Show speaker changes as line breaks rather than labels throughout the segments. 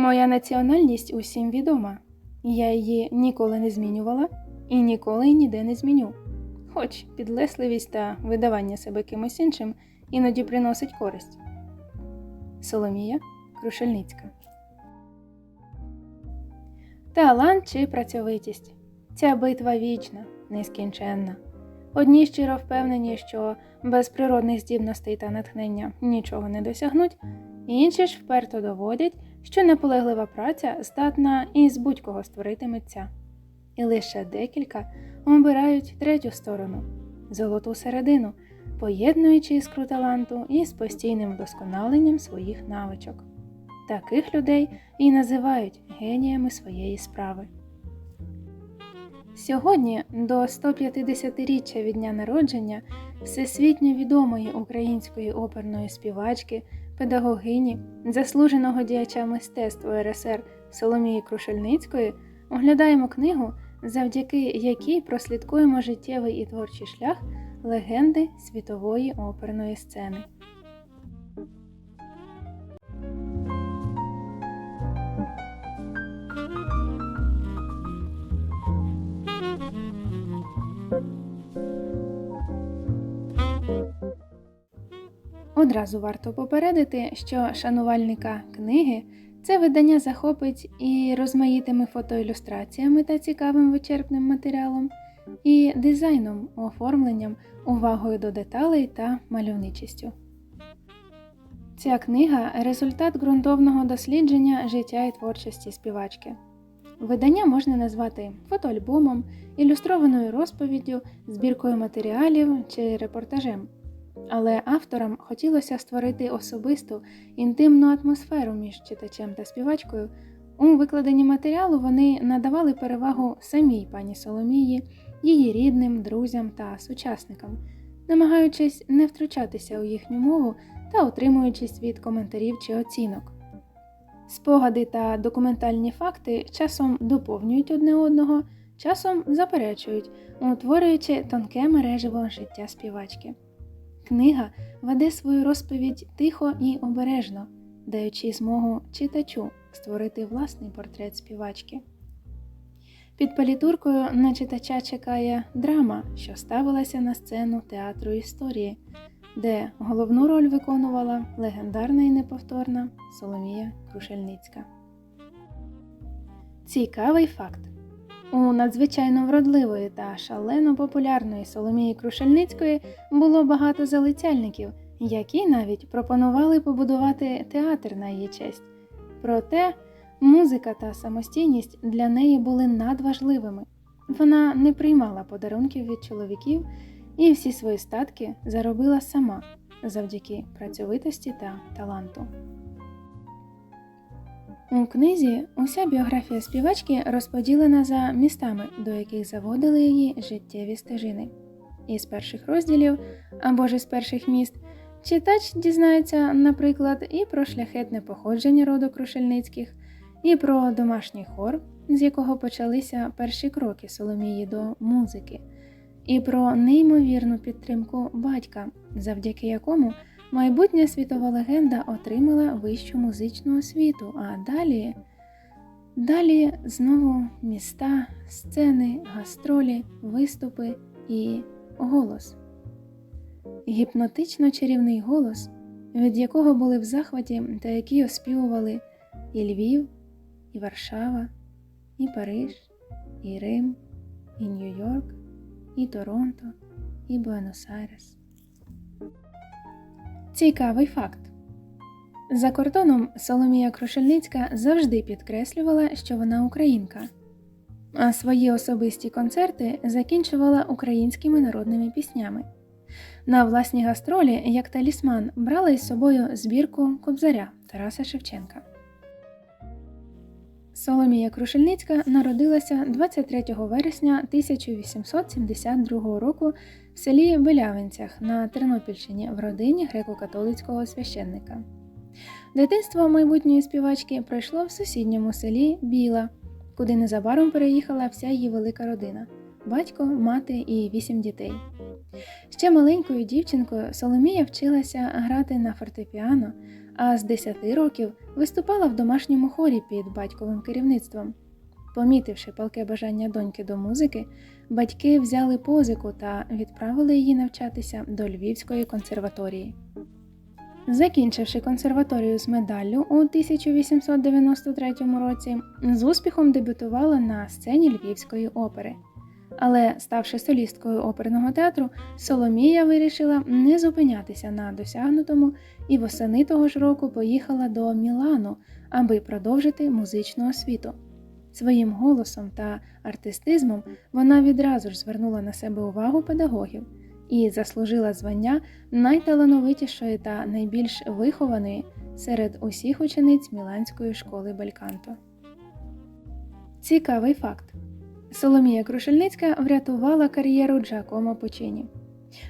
Моя національність усім відома. Я її ніколи не змінювала і ніколи й ніде не зміню. Хоч підлесливість та видавання себе кимось іншим іноді приносить користь. Соломія Крушельницька. Талант чи працьовитість. Ця битва вічна, нескінченна. Одні щиро впевнені, що без природних здібностей та натхнення нічого не досягнуть, інші ж вперто доводять, що наполеглива праця здатна із будь-кого створити митця. І лише декілька обирають третю сторону золоту середину, поєднуючи іскру таланту із постійним вдосконаленням своїх навичок. Таких людей і називають геніями своєї справи. Сьогодні, до 150-річчя від дня народження всесвітньо відомої української оперної співачки, педагогині, заслуженого діяча мистецтва РСР Соломії Крушельницької, оглядаємо книгу, завдяки якій прослідкуємо життєвий і творчий шлях легенди світової оперної сцени. Одразу варто попередити, що шанувальника книги це видання захопить і розмаїтими фотоілюстраціями та цікавим вичерпним матеріалом, і дизайном, оформленням, увагою до деталей та мальовничістю. Ця книга результат ґрунтовного дослідження життя і творчості співачки. Видання можна назвати фотоальбомом, ілюстрованою розповіддю, збіркою матеріалів чи репортажем. Але авторам хотілося створити особисту інтимну атмосферу між читачем та співачкою. У викладенні матеріалу вони надавали перевагу самій пані Соломії, її рідним, друзям та сучасникам, намагаючись не втручатися у їхню мову та утримуючись від коментарів чи оцінок. Спогади та документальні факти часом доповнюють одне одного, часом заперечують, утворюючи тонке мережево життя співачки. Книга веде свою розповідь тихо і обережно, даючи змогу читачу створити власний портрет співачки. Під палітуркою на читача чекає драма, що ставилася на сцену театру історії, де головну роль виконувала легендарна і неповторна Соломія Крушельницька. Цікавий факт. У надзвичайно вродливої та шалено популярної Соломії Крушельницької було багато залицяльників, які навіть пропонували побудувати театр на її честь. Проте музика та самостійність для неї були надважливими. Вона не приймала подарунків від чоловіків і всі свої статки заробила сама завдяки працьовитості та таланту. У книзі уся біографія співачки розподілена за містами, до яких заводили її життєві стежини. Із перших розділів або ж із перших міст читач дізнається, наприклад, і про шляхетне походження роду Крушельницьких, і про домашній хор, з якого почалися перші кроки Соломії до музики, і про неймовірну підтримку батька, завдяки якому майбутня світова легенда отримала вищу музичну освіту, а далі. Далі знову міста, сцени, гастролі, виступи і голос. Гіпнотично чарівний голос, від якого були в захваті та які оспівували і Львів, і Варшава, і Париж, і Рим, і Нью-Йорк, і Торонто, і Буенос-Айрес. Цікавий факт. За кордоном Соломія Крушельницька завжди підкреслювала, що вона українка, а свої особисті концерти закінчувала українськими народними піснями. На власні гастролі, як талісман, брала із собою збірку Кобзаря Тараса Шевченка. Соломія Крушельницька народилася 23 вересня 1872 року в селі Белявинцях на Тернопільщині в родині греко-католицького священника. Дитинство майбутньої співачки пройшло в сусідньому селі Біла, куди незабаром переїхала вся її велика родина батько, мати і вісім дітей. Ще маленькою дівчинкою Соломія вчилася грати на фортепіано, а з 10 років виступала в домашньому хорі під батьковим керівництвом. Помітивши палке бажання доньки до музики, батьки взяли позику та відправили її навчатися до Львівської консерваторії. Закінчивши консерваторію з медаллю у 1893 році, з успіхом дебютувала на сцені Львівської опери. Але, ставши солісткою оперного театру, Соломія вирішила не зупинятися на досягнутому і восени того ж року поїхала до Мілану, аби продовжити музичну освіту. Своїм голосом та артистизмом вона відразу ж звернула на себе увагу педагогів і заслужила звання найталановитішої та найбільш вихованої серед усіх учениць Міланської школи Бельканто. Цікавий факт. Соломія Крушельницька врятувала кар'єру Джакомо Пучині.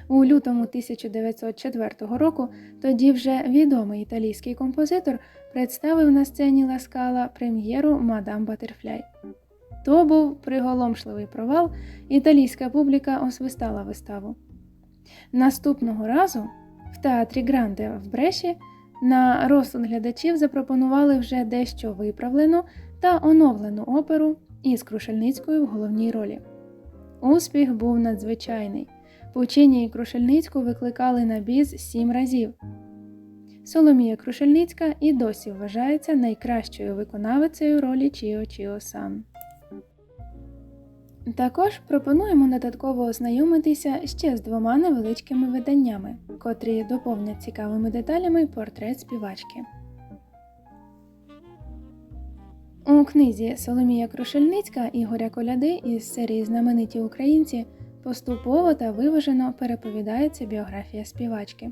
У лютому 1904 року тоді вже відомий італійський композитор представив на сцені Ласкала прем'єру Мадам Батерфляй. То був приголомшливий провал, італійська публіка освистала виставу. Наступного разу в театрі Гранде в Бреші на розсуд глядачів запропонували вже дещо виправлену та оновлену оперу із Крушельницькою в головній ролі. Успіх був надзвичайний. Пучині і Крушельницьку викликали на біз сім разів. Соломія Крушельницька і досі вважається найкращою виконавицею ролі Чіо Чіо Сан. Також пропонуємо додатково ознайомитися ще з двома невеличкими виданнями, котрі доповнять цікавими деталями портрет співачки. У книзі Соломія Крушельницька Ігоря Коляди із серії Знамениті українці поступово та виважено переповідається біографія співачки.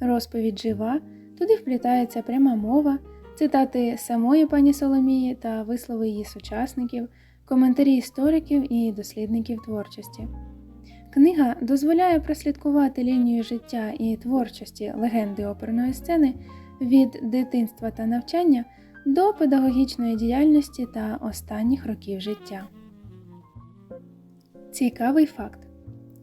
Розповідь жива, туди вплітається пряма мова, цитати самої пані Соломії та вислови її сучасників, коментарі істориків і дослідників творчості. Книга дозволяє прослідкувати лінію життя і творчості легенди оперної сцени від дитинства та навчання до педагогічної діяльності та останніх років життя. Цікавий факт.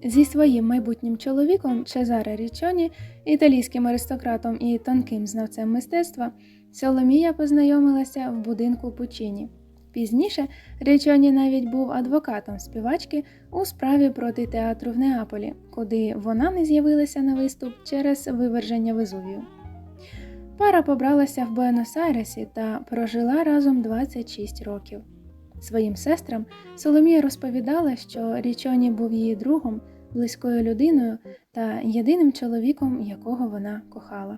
Зі своїм майбутнім чоловіком Чезаре Річоні, італійським аристократом і тонким знавцем мистецтва, Соломія познайомилася в будинку Пучині. Пізніше Річоні навіть був адвокатом співачки у справі проти театру в Неаполі, куди вона не з'явилася на виступ через виверження Везувію. Пара побралася в Буенос-Айресі та прожила разом 26 років. Своїм сестрам Соломія розповідала, що Річоні був її другом, близькою людиною та єдиним чоловіком, якого вона кохала.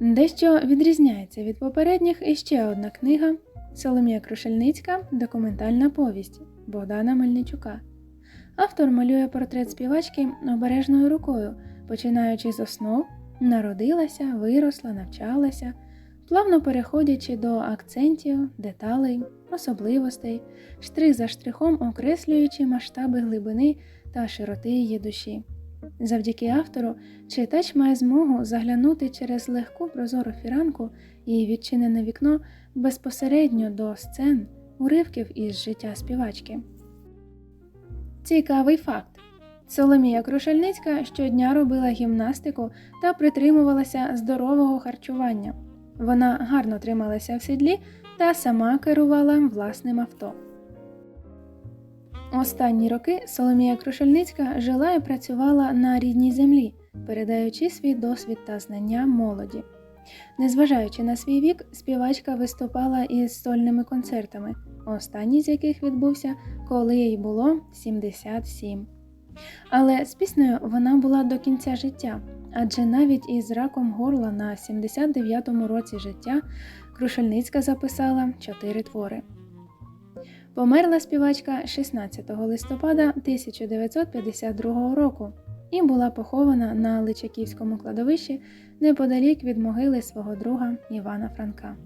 Дещо відрізняється від попередніх іще одна книга Соломія Крушельницька Документальна повість Богдана Мельничука. Автор малює портрет співачки обережною рукою, починаючи з основ, народилася, виросла, навчалася плавно переходячи до акцентів, деталей, особливостей, штрих за штрихом окреслюючи масштаби глибини та широти її душі. Завдяки автору читач має змогу заглянути через легку прозору фіранку і відчинене вікно безпосередньо до сцен, уривків із життя співачки. Цікавий факт. Соломія Крушельницька щодня робила гімнастику та притримувалася здорового харчування. Вона гарно трималася в сідлі та сама керувала власним авто. Останні роки Соломія Крушельницька жила і працювала на рідній землі, передаючи свій досвід та знання молоді. Незважаючи на свій вік, співачка виступала із сольними концертами, останній з яких відбувся, коли їй було 77. Але з піснею вона була до кінця життя, адже навіть із раком горла на 79-му році життя Крушельницька записала чотири твори. Померла співачка 16 листопада 1952 року і була похована на Личаківському кладовищі неподалік від могили свого друга Івана Франка.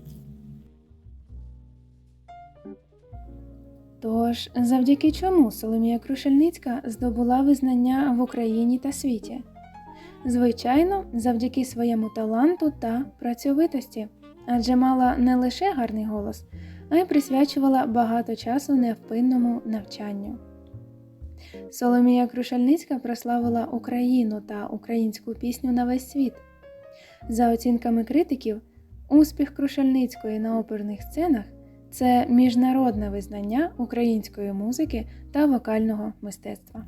Тож, завдяки чому Соломія Крушельницька здобула визнання в Україні та світі? Звичайно, завдяки своєму таланту та працьовитості, адже мала не лише гарний голос, а й присвячувала багато часу невпинному навчанню. Соломія Крушельницька прославила Україну та українську пісню на весь світ. За оцінками критиків, успіх Крушельницької на оперних сценах це міжнародне визнання української музики та вокального мистецтва.